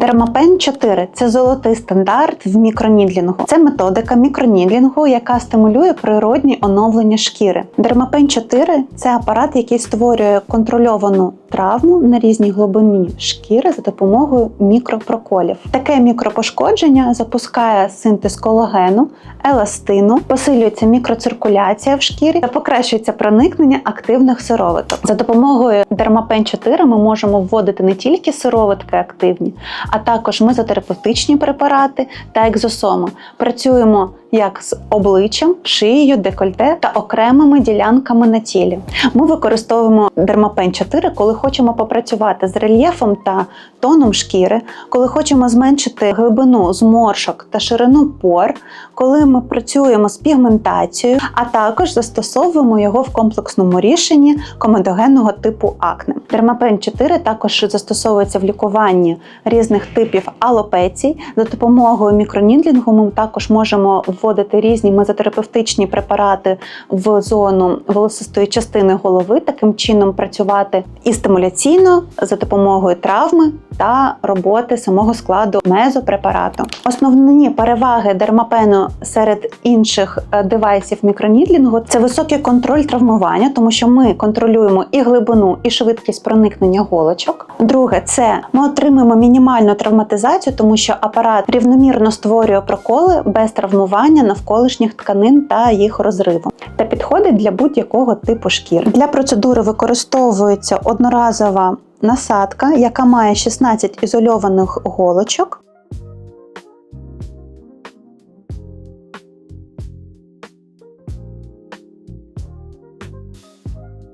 Дермапен 4 це золотий стандарт в мікронідлінгу. Це методика мікронідлінгу, яка стимулює природні оновлення шкіри. Дермапен 4 це апарат, який створює контрольовану травму на різній глибині шкіри за допомогою мікропроколів. Таке мікропошкодження запускає синтез колагену, еластину, посилюється мікроциркуляція в шкірі та покращується проникнення активних сироваток. За допомогою Дермапен 4 ми можемо вводити не тільки сироватки активні, а також мезотерапевтичні препарати та екзосоми. Працюємо як з обличчям, шиєю, декольте та окремими ділянками на тілі. Ми використовуємо Дермапен 4, коли хочемо попрацювати з рельєфом та тоном шкіри, коли хочемо зменшити глибину зморшок та ширину пор, коли ми працюємо з пігментацією, а також застосовуємо його в комплексному рішенні комедогенного типу акне. Дермапен 4 також застосовується в лікуванні різних типів алопецій. За допомогою мікронідлінгу ми також можемо вводити різні мезотерапевтичні препарати в зону волосистої частини голови, таким чином працювати і стимуляційно за допомогою травми та роботи самого складу мезопрепарату. Основні переваги дермапену серед інших е, девайсів мікронідлінгу це високий контроль травмування, тому що ми контролюємо і глибину, і швидкість проникнення голочок. Друге, це ми отримуємо мінімальну травматизацію, тому що апарат рівномірно створює проколи без травмування навколишніх тканин та їх розриву, та підходить для будь-якого типу шкір. Для процедури використовується одноразова насадка, яка має 16 ізольованих голочок.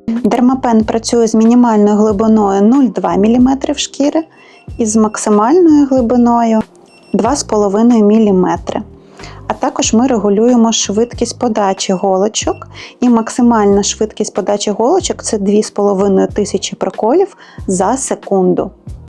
Дермапен працює з мінімальною глибиною 0,2 мм шкіри і з максимальною глибиною 2,5 мм. А також ми регулюємо швидкість подачі голочок, і максимальна швидкість подачі голочок це 2,5 тисячі проколів за секунду.